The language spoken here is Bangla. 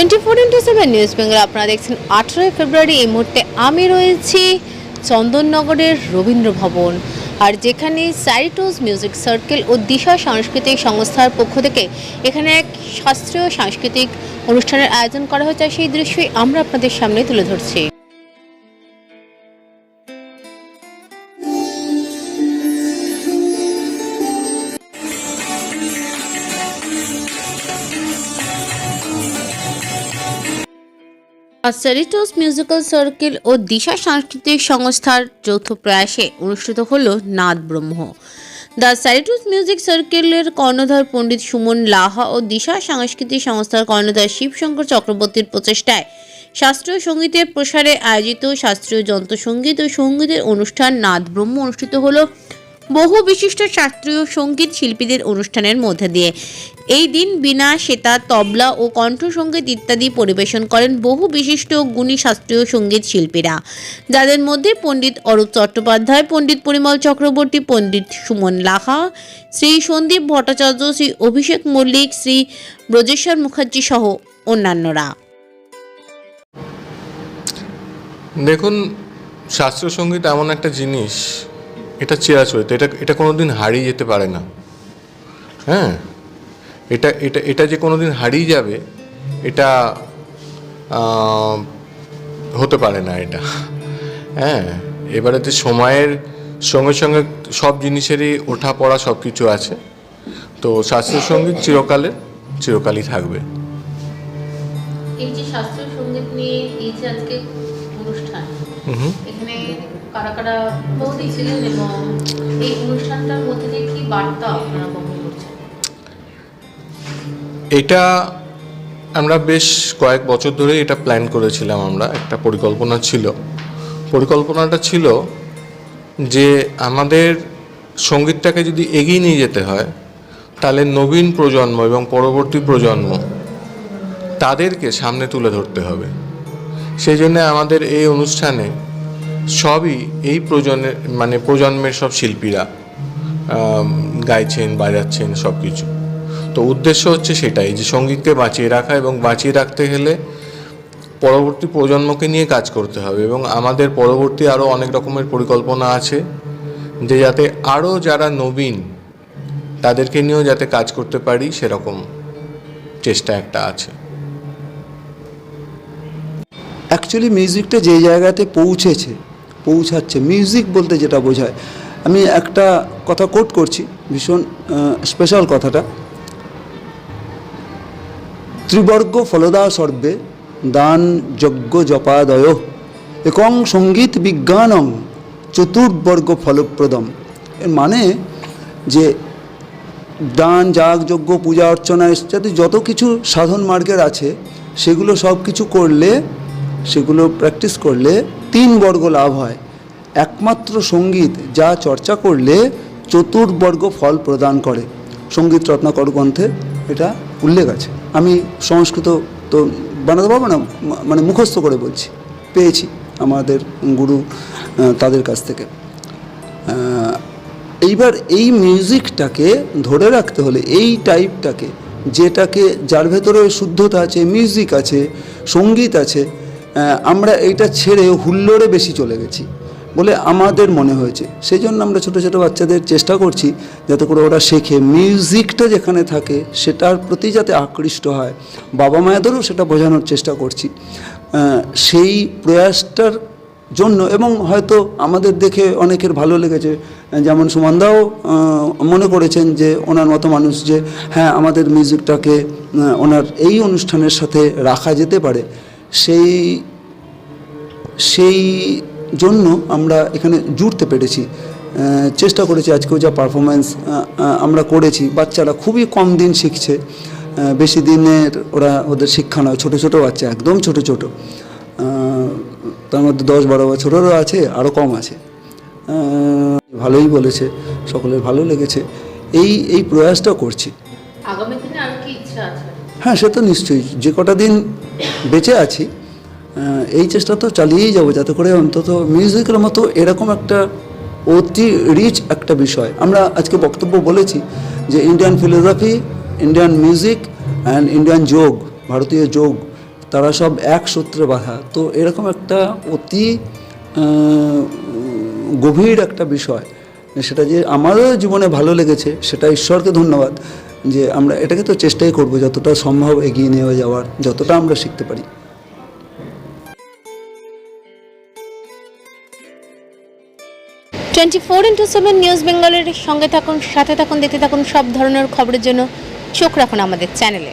Twenty four seven news Bengal আপনারা দেখছেন আঠেরোই ফেব্রুয়ারি, এই মুহূর্তে আমি রয়েছি চন্দননগরের রবীন্দ্র ভবন আর যেখানে সাইটোস মিউজিক সার্কেল ও দিশা সাংস্কৃতিক সংস্থার পক্ষ থেকে এখানে এক শাস্ত্রীয় সাংস্কৃতিক অনুষ্ঠানের আয়োজন করা হয়েছে সেই দৃশ্যই আমরা আপনাদের সামনে তুলে ধরছি। আর সেরিটোস মিউজিক্যাল সার্কেল ও দিশা সাংস্কৃতিক সংস্থার যৌথ প্রয়াসে অনুষ্ঠিত হল নাদ ব্রহ্ম। দ্য স্যারিটোস মিউজিক সার্কেলের কর্ণধার পণ্ডিত সুমন লাহা ও দিশা সাংস্কৃতিক সংস্থার কর্ণধার শিবশঙ্কর চক্রবর্তীর প্রচেষ্টায় শাস্ত্রীয় সঙ্গীতের প্রসারে আয়োজিত শাস্ত্রীয় যন্ত্রসঙ্গীত ও সঙ্গীতের অনুষ্ঠান নাদ ব্রহ্ম অনুষ্ঠিত হলো। বহু বিশিষ্ট শাস্ত্রীয় সংগীত শিল্পীদের অনুষ্ঠানের মধ্যে দিয়ে। এই দিন বিনা সেতার তবলা ও কণ্ঠসঙ্গীত ইত্যাদি পরিবেশন করেন বহু বিশিষ্ট গুণী শাস্ত্রীয় সংগীত শিল্পীরা। যাদের মধ্যে পণ্ডিত অরূপ চট্টোপাধ্যায়, পণ্ডিত পরিমল চক্রবর্তী, পণ্ডিত সুমন লাহা, শ্রী সন্দীপ ভট্টাচার্য, শ্রী অভিষেক মল্লিক, শ্রী ব্রজেশ্বর মুখার্জি সহ অন্যান্যরা। দেখুন, শাস্ত্রীয় সংগীত এমন একটা জিনিস এটা চিরাচরিত এটা এটা কোনো দিন হারিয়ে যেতে পারে না। হ্যাঁ? এটা এটা এটা যে কোনো দিন হারিয়ে যাবে এটা হতে পারে না এটা। হ্যাঁ? এবারে যে সময়ের সঙ্গে সঙ্গে সব জিনিসেরই ওঠা পড়া সব কিছু আছে। তো শাস্ত্রীয় সংগীত চিরকালের চিরকালই থাকবে। এই যে শাস্ত্রীয় সংগীত নিয়ে এই যে আজকে অনুষ্ঠান এখানে কারা কারা এবং এই অনুষ্ঠানটার মধ্যে দিয়ে কি বার্তা আপনারা বহন করছেন? এটা আমরা বেশ কয়েক বছর ধরে এটা প্ল্যান করেছিলাম আমরা, একটা পরিকল্পনা ছিল। পরিকল্পনাটা ছিল যে আমাদের সঙ্গীতটাকে যদি এগিয়ে নিয়ে যেতে হয়, তাহলে নবীন প্রজন্ম এবং পরবর্তী প্রজন্ম তাদেরকে সামনে তুলে ধরতে হবে। সেই জন্য আমাদের এই অনুষ্ঠানে সবই এই প্রজন্মের মানে প্রজন্মের সব শিল্পীরা গাইছেন, বাজাচ্ছেন সব কিছু তো উদ্দেশ্য হচ্ছে সেটাই যে সঙ্গীতকে বাঁচিয়ে রাখা এবং বাঁচিয়ে রাখতে গেলে পরবর্তী প্রজন্মকে নিয়ে কাজ করতে হবে এবং আমাদের পরবর্তী আরও অনেক রকমের পরিকল্পনা আছে যে যাতে আরও যারা নবীন তাদেরকে নিয়েও যাতে কাজ করতে পারি সেরকম চেষ্টা একটা আছে। অ্যাকচুয়ালি মিউজিকটা যে জায়গাতে পৌঁছেছে পৌঁছাচ্ছে। মিউজিক বলতে যেটা বোঝায়। আমি একটা কথা কোট করছি, ভীষণ স্পেশাল কথাটা। ত্রিবর্গ ফলদা সর্বে দান যজ্ঞ জপাদয় একং সংগীত বিজ্ঞানং চতুর্বর্গ ফলপ্রদম। এর মানে যে দান, যাগ, যজ্ঞ, পূজা, অর্চনা, ইত্যাদি যত কিছু সাধন মার্গের আছে, সেগুলো সব কিছু করলে, সেগুলো প্র্যাকটিস করলে তিন বর্গ লাভ হয়। একমাত্র সংগীত যা চর্চা করলে চতুর্বর্গ ফল প্রদান করে। সংগীত রত্নাকর গ্রন্থে এটা উল্লেখ আছে। আমি সংস্কৃত তো বানাতে পারব না? মানে মুখস্থ করে বলছি। পেয়েছি আমাদের গুরু তাদের কাছ থেকে। এইবার এই মিউজিকটাকে ধরে রাখতে হলে এই টাইপটাকে, যেটাকে যার ভেতরে শুদ্ধতা আছে, মিউজিক আছে, সংগীত আছে আমরা এইটা ছেড়ে হুল্লোড়ে বেশি চলে গেছি বলে আমাদের মনে হয়েছে। সেই জন্য আমরা ছোটো ছোটো বাচ্চাদের চেষ্টা করছি যাতে করে ওরা শেখে। মিউজিকটা যেখানে থাকে সেটার প্রতি যাতে আকৃষ্ট হয়। বাবা মায়েদেরও সেটা বোঝানোর চেষ্টা করছি। সেই প্রয়াসটার জন্য এবং হয়তো আমাদের দেখে অনেকের ভালো লেগেছে। যেমন সুমনদাও মনে করেছেন যে ওনার মতো মানুষ যে হ্যাঁ আমাদের মিউজিকটাকে ওনার এই অনুষ্ঠানের সাথে রাখা যেতে পারে। সেই সেই জন্য আমরা এখানে জুড়তে পেরেছি। চেষ্টা করেছি আজকেও যা পারফরমেন্স আমরা করেছি। বাচ্চারা খুবই কম দিন শিখছে। বেশি দিনের ওরা ওদের শিক্ষা নয়। ছোটো ছোটো বাচ্চা একদম ছোটো ছোটো। তার মধ্যে দশ বারো বছরেরও আছে আরও কম আছে। ভালোই বলেছে সকলের ভালো লেগেছে। এই এই প্রয়াসটা করছি। আগামী দিনে আর কি ইচ্ছা আছে? হ্যাঁ সে তো নিশ্চয়ই। যে কটা দিন বেঁচে আছি এই চেষ্টা তো চালিয়েই যাব যাতে করে অন্তত মিউজিকের মতো এরকম একটা অতি রিচ একটা বিষয়। আমরা আজকে বক্তব্য বলেছি যে Indian philosophy Indian music and Indian yoga, ভারতীয় যোগ, তারা সব এক সূত্রে বাঁধা। তো এরকম একটা অতি গভীর একটা বিষয়, সেটা যে আমারও জীবনে ভালো লেগেছে, সেটা ঈশ্বরকে ধন্যবাদ। যে আমরা এটাকে তো চেষ্টাই করব যতটা সম্ভব এগিয়ে নিয়ে যাওয়ার, যতটা আমরা শিখতে পারি। Twenty four into seven news বেঙ্গলের সঙ্গে থাকুন, সাথে থাকুন, দেখতে থাকুন সব ধরনের খবরের জন্য চোখ রাখুন আমাদের চ্যানেলে।